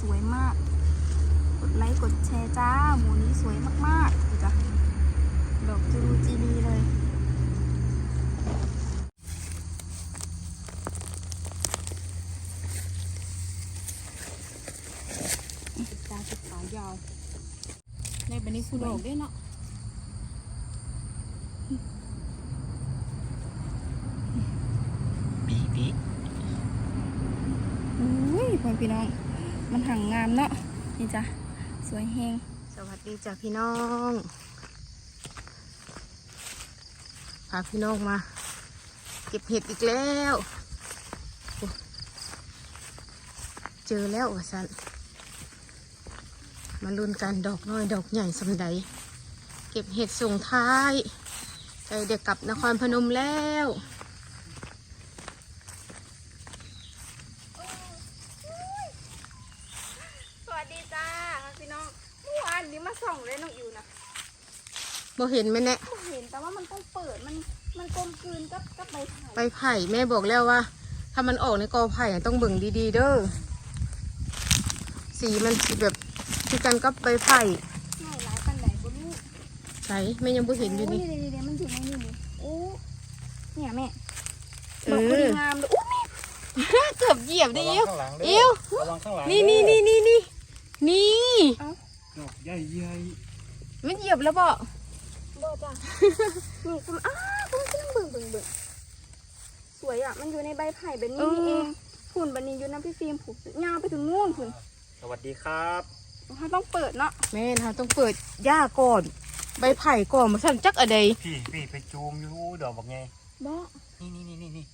สวยมาก กดไลค์กดแชร์จ้า หมูนี้สวยมากๆดูจ้ะดอกจูรูจีนีเลยตาจุดขายาวในบันนี้คุณดอกได้เนาะปีปีอุ้ยพ่อพี่น้อง มันห่างงามเนาะนี่จ้ะสวยแฮงสวัสดีจ้ะพี่น้องพาพี่น้องมา เก็บเห็ดอีกแล้ว เจอแล้วอะสันมาลุ้นกันดอกน้อยดอกใหญ่สำใดเก็บเห็ดส่งท้ายใกล้เด็กกลับนครพนมแล้ว สวัสดีจ้าพี่น้อง เมื่อวานนี้มาส่องเลยน้องอิวนะ บ่เห็นไหมเนี่ยไม่เห็นแต่ว่ามันต้องเปิดมันมันกลมกลืนกับกับใบไผ่ใบไผ่แม่บอกแล้วว่า ถ้ามันออกในกอไผ่อะต้องเบิ่งดีๆเด้อสีมันสีแบบคือกันกับใบไผ่ง่ายหลายปันไหนบ่รู้ใสแม่ยังบ่เห็นอยู่นี่โเดี๋ยวๆๆมันอยู่ในนี่นี่โอ้เนี่ยแม่เอดอกอพอดีงามเลยโอ้แม่เกือบเหยียบได้ระวัอิ้วงข้างหลังเด้อิ้วระวังข้างหลังนี่นี่นี่นี่นี่นี่ดอกใหญ่ใหญ่มันเหยียบแล้วบ่ บ่จ้ะนี่คุณอ้าคุณเพิ่งเบิ่งเบิ่งเบิ่งสวยอะ มันอยู่ในใบไผ่แบบนี้นี่เองฝุ่นบันนี้อยู่น้ำพี่ฟิล์มผูกยาวไปถึงนู่นฝุ่นสวัสดีครับเขาต้องเปิดเนาะแม่นะคะต้องเปิดหญ้าก่อน ใบไผ่ก่อนมาสั่นจักอะไรพี่พี่ไปจูมอยู่ดอกบอกไงบ่นี่นี่นี่นี่นี่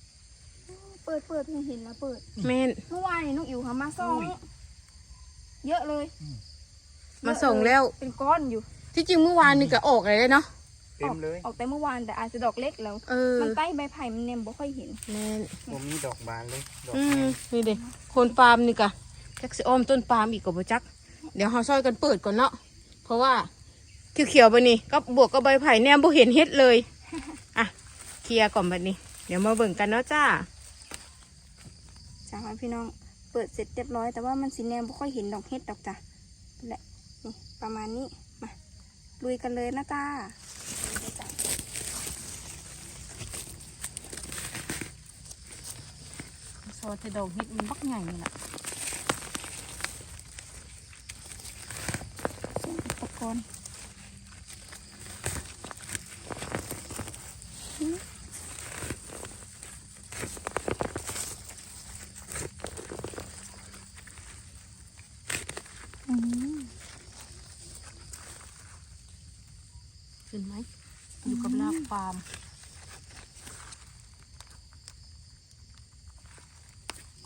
เปิดเปิดเพิ่งเห็นแล้วเปิดแม่นเมื่อวานนี่น้องอิ๋วเขามาส่องอุ้ยเยอะเลย มาส่งแล้วเป็นก้อนอยู่ ที่จริงเมื่อวานนี่ก็ออกอะไรเลยเนาะ เต็มเลย ออกแต่เมื่อวานแต่อาจจะดอกเล็กแล้ว เออมันใต้ใบไผ่มันเนมบ่ค่อยเห็น แม่นผมมีดอกบานเลย ดอกอืมนี่เด็โคนปาล์มนี่กะจักสิอ้อมต้นปาล์มอีกกับบ่จัก เดี๋ยวเราช่วยกันเปิดก่อนเนาะเพราะว่าเขียวๆไปนี่ก็บวกกับใบไผ่แนมบ่เห็นเฮ็ดเลยอะเคลียร์ก่อนบัดนี้ เดี๋ยวมาเบิ่งกันเนาะจ้า จ้าพี่น้อง เปิดเสร็จเรียบร้อยแต่ว่ามันสีแนมไม่ค่อยเห็นดอกเห็ดดอกจ้ะนั่นแหละนี่ประมาณนี้มา ลุยกันเลยนะจ้าไปจ้ะซอสดอกเฮ็ดมันบักใหญ่นี่แหละส่วนอุปกรณ์อืม ขึ้นไหม อยู่กับรากปาล์ม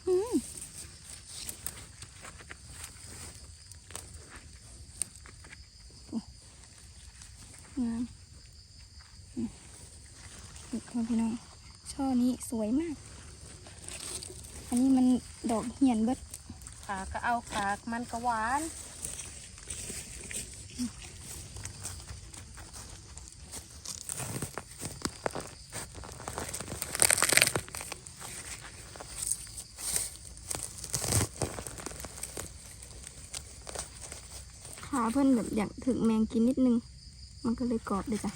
อืมงามอืมนี่พี่น้อง ช่อนี้สวยมาก อันนี้มันดอกเหียนเบิดขาก็เอาขามันก็หวาน ขาเพื่อนแบบอยากถึงแมงกินนิดนึง มันก็เลยกรอบเลยจ้ะ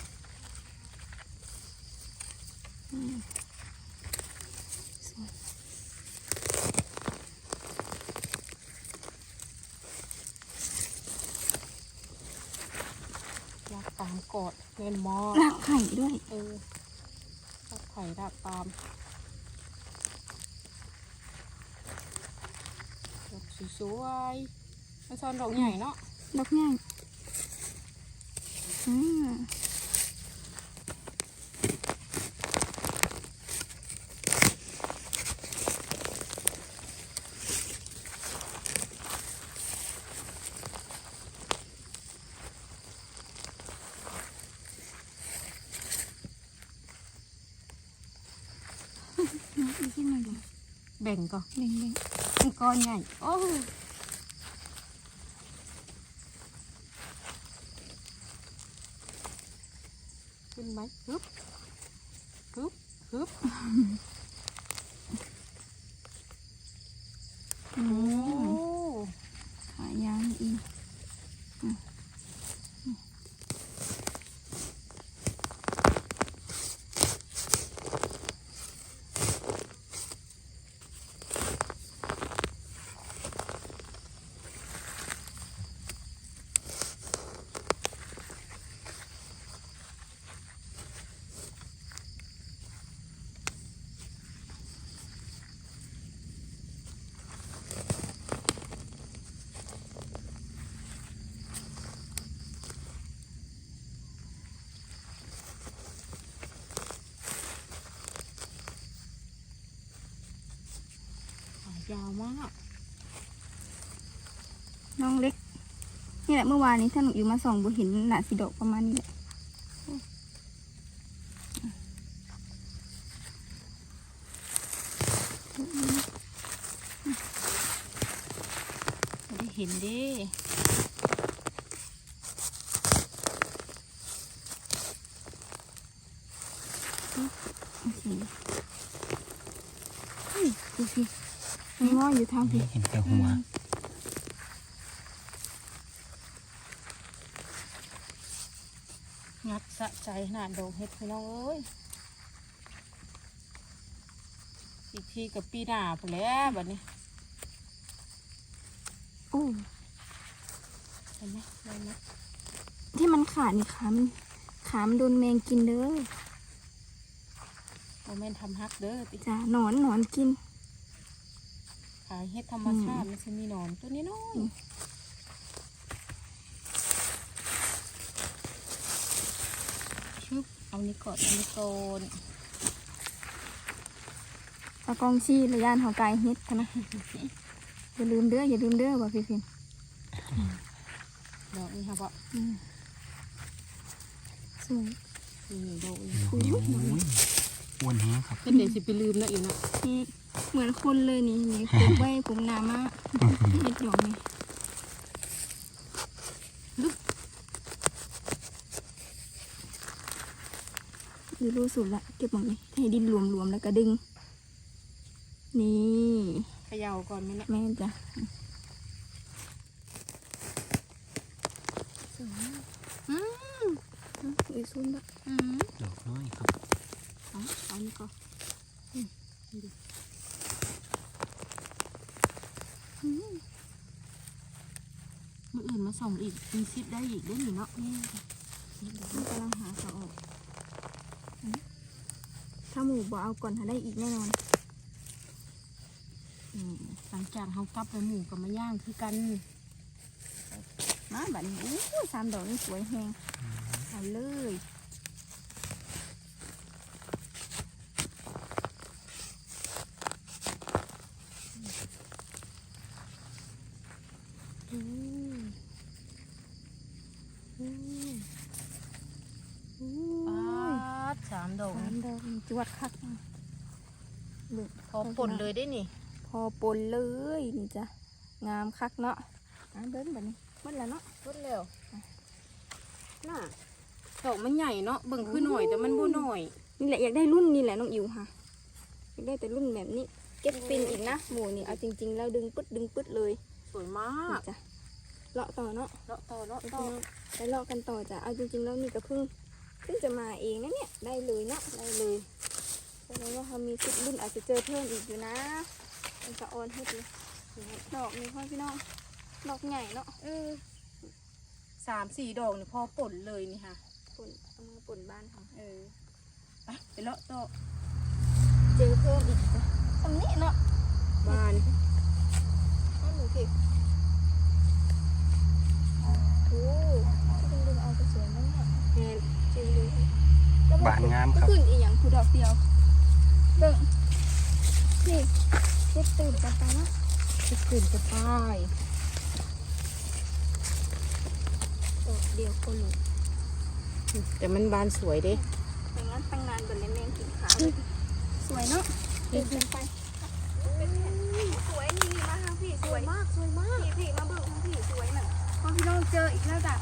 อยรากปามกอดเงินมอรากไผ่ด้วย เออรากไผ่รากปามดอกสวยๆมันซ้อนดอกใหญ่เนาะ ดอกง่ายอืมน้ำอีกที่มาดูแบ่งก็เบ่งเบ่งมันก้อนใหญ่ โอ้ ขึ้นไหมฮึบฮึบฮึบ อื โอ้ ม ยาวมาก น้องเล็ก นี่แหละเมื่อวานนี้ถ้าหนูอยู่มาส่องบุเห็นหนาสีดอกประมาณนี้แหละไม่ได้เห็นเดิโอเคเฮ้ยดูสิ มันงออยู่ทางพี่เห็นแต่หัวงัดสะใจขนาดดอกเห็ดพี่น้องเอ้ยอีกทีกับปีหน้าไปแหล้วบัดนี้โอ้เห็นไหมเห็นไหมที่มันขาดนี่ขามนขามนโดนแมงกินเด้อโมเมนทำฮักเด้อติจ้ะหนอนหนอนกิน ขายเห็ดธรรมชาติมันจะมีหนอนตัวนี้น้อยชึบเอานี่ก่อนเอานี่ก่อนตากองชี้ระยานเฮากายเฮ็ดกันนะอย่าลืมเด้ออย่าลืมเด้อว่าพี่พินดอกนี้ครับพ่ออืมสวยนี่ดอกนี้โอ้ยอ้วนแห้งครับเป็นเดี๋ยวสิไปลืมแล้วอีกนะนี่ เหมือนคนเลยนี่นี่ปลูกไว้ปลูกนามากเฮ็ดดอกนี่ดูรู้สุดละเก็บหมดเลยให้ดินรวมๆแล้วก็ดึง นี่เขย่าก่อนไหมเนี่ยแม่จ้ะอืมอีซุนละอืมดอกน้อยครับเอาเอานี่ก่อนอืม มื่ออื่นมาส่งอีกมีซิปได้อีกได้หนิเนาะแม่จ้ะนี่กำลังหาเขาออก ถ้าหมูบ่เอาก่อนหาได้อีกแน่นอนหลังจากเขากลับไปหมูกับมาย่างคือกันมาแบบนี้อู้สามดอกนี่สวยแฮงเอาเลย อืมอืม อู้ ป ยาดสามดอก สามดอกนี่จวด คักอะเบิ่งพอปนเลยได้นี่ พอปนเลยนี่จ้ะงามคักเนาะอะเบิ้งบัดนี้หมดแล้วเนาะปนแล้วน่ะดอกมันใหญ่เนาะเบิ่งคือหน่อยแต่มันบ่หน่อยนี่แหละอยากได้รุ่นนี่แหละน้องอิวค่ะอยากได้แต่รุ่นแบบนี้เก็บปินอีกนะหมูนี่เอาจริง ๆ แล้วดึงปึ๊ดดึงปึ๊ดเลยสวยมานี่กจ้ะเลาะต่อเนาะเลาะต่อเลาะไปต่อเลาะกันต่อจ้ะเอาจริงๆแล้วนี่ก็เพิ่งเพิ่งจะมาเองนะเนี่ยได้เลยเนาะได้เลย แสดงว่าเขามีสิบรุ่นอาจจะเจอเพิ่มอีกอยู่นะเป็นสะออนเฮ็ดเลยดอกนี่พ่อพี่น้องดอกใหญ่เนาะเออสามสี่ดอกนี่พอปนเลยนี่ค่ะปนเอามาปนบ้านเขาเออไปไปเลาะต่อเจอเพิ่มอีกจ้ะตรงนี้เนาะบ้านเอาหนูเก็บโอ้ที่ดึงดึงเอาไปสวยมากเนี่ยแม่นจริงเลยบานงามครับขึ้นอีกอย่างคือดอกเดียว เบิ่งนี่เจ็บตื่นกันไปนาะจะขึ้นจะป้ายดอกเดียวโคโลแต่มันบานสวยเด้แต่งั้นตั้งนานบนในแมงกินขาวสวยเนาะเดินกันไปเป็นแผ่นสวยนี่นี่มาทางพี่สวยมากสวยมากพี่พี่มาเบิ่งทางพี่สวยน่ะพอพี่น้องเจออีกแล้วจ้ะ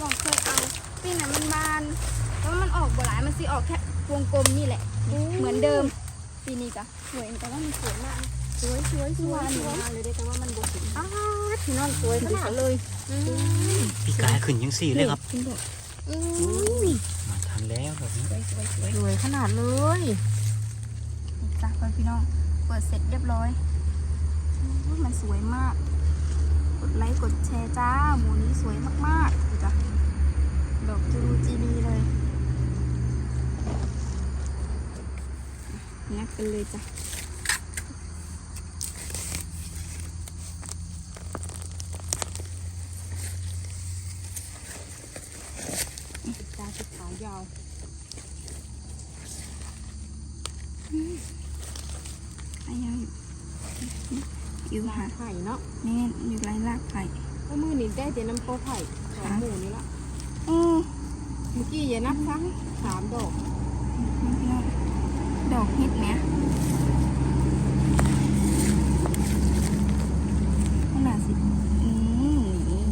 ลองเคยเอาปีนั้นมันบานแล้วมันออกบ่หลายมันสิออกแค่วงกลมนี่แหละ เหมือนเดิม ปีนี้จ้ะสวยแต่ว่ามันสวยมากสวยสวยสวยสวยมากเลยได้แต่ว่ามันบวมอ้าวพี่น้องสวยขนาดเลยพี่กายขึ้นยังสี่เลยครับมาทันแล้วแบบนี้สวยสวยสวยสวยขนาดเลยจ้ะเพื่อนพี่น้องเปิดเสร็จเรียบร้อยมันสวยมาก กดไลค์กดแชร์จ้าหมูนี้สวยมากๆจ้ะ ดกันเลยจ้ะตาสีขาวยาวอายาวอยู่ค่ะไผ่เนาะแม่นอยู่ไรลากไผ่ก็มือนี่ได้แต่น้ำโปไผ่สองหมูนี่ละอือเมื่อกี้อย่านับซักสามดอกนี่พี่น้อง ดอกเห็ดเนี้ยขนาดสิอืมนี่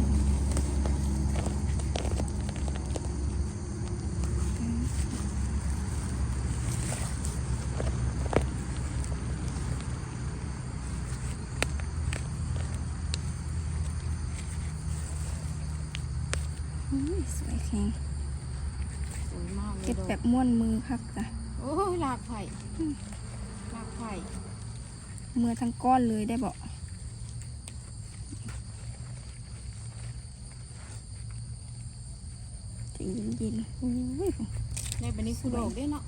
อุ้ยสวยแข็งเก็บแบบม้วนมือคักจ้ะ อ้ยลากไผ่ลากไผ่มือทั้งก้อนเลยได้บอกจะเย็นเย็นๆอุ้ยในบันนี้คือดอกด้วยเนาะ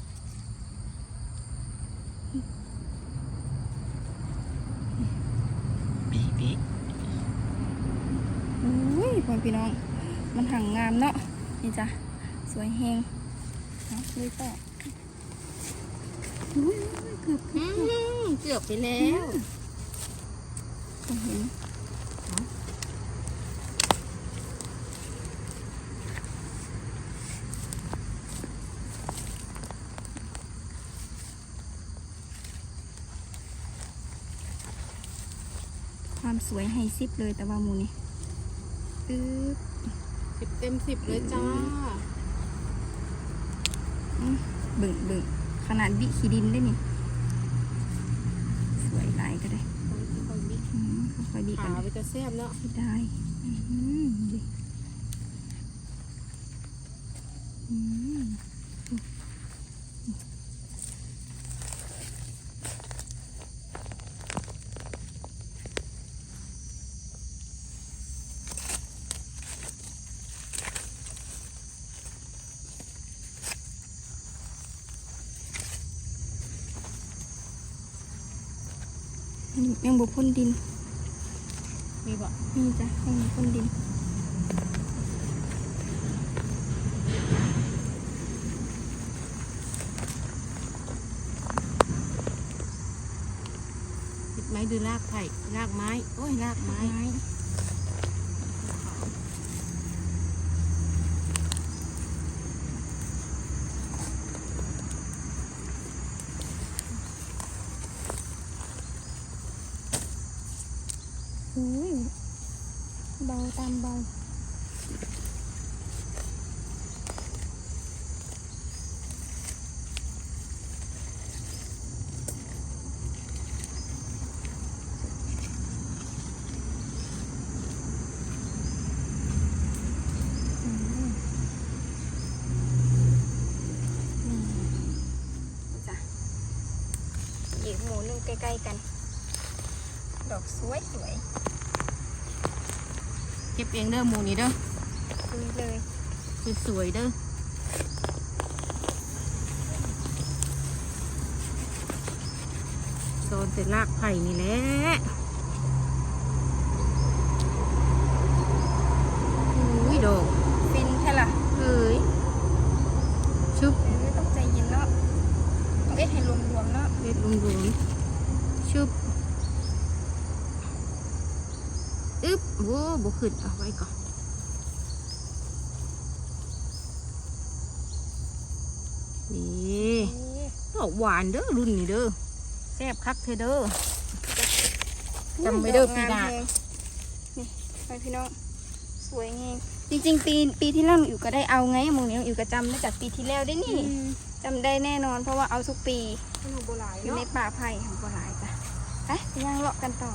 ปีปีอุ้ยพ่อพี่น้อง มันหังงามเนาะ นี่จ้ะ สวยแหงเนาะนี่แต่อุ้ ยเกือบอืมเกือบไปแล้วจะเห็นความสวยให้ซิปเลยแต่ว่าหมูนี่อึ๊บสิบเต็มสิบเลยจ้า บึ่งบึ่ง ขนาดบิขีดินได้นี่ สวยหลายก็ได้อืมค่อยๆบิกัขานไปจะแซ่บเนาะได้อืมดิอืม ยังบุพ่นดิน มีบ่นี่จ้ะยังบุพ่นดินติดไม้ดูรากไผ่รากไม้ โอ้ยรากไม้ ไม้อุ้ยเบาตามเบา อืมนี่จ้ะหยิบหมูนึ่ง ใกล้ๆกัน ดอกสวยสวยเก็บเองเด้อหมูนี่เด้อๆนี่เลยสวยๆเด้อโซนแต่รากไผ่นี่แหละอุ้ยดอก ฟินแค่ละ เอ้ยชุบ ไม่ต้องใจเย็นเนาะต้องเอ็ดให้รวมๆเนาะ เล็ดลุงลุงชุบอึ๊ บโว้บ่ขึ้นเอาไว้ก่อน นี่ดอกหวานเด้อรุ่นนี้เด้อแซ่บคักเธอเด้อจำไว้เด้อปีหน้านี่ไปพี่น้องสวยไงจริงๆ ปีปีที่แล้วหนูอยู่ก็ได้เอาไงหมึงนี้อยู่ก็จำได้จากปีที่แล้วได้นี่จำได้แน่นอนเพราะว่าเอาทุกปีขนมโบราณอยู่ในเนาะป่าไผ่ของโบราณจ้ะไปไปย่างเลาะกันต่อ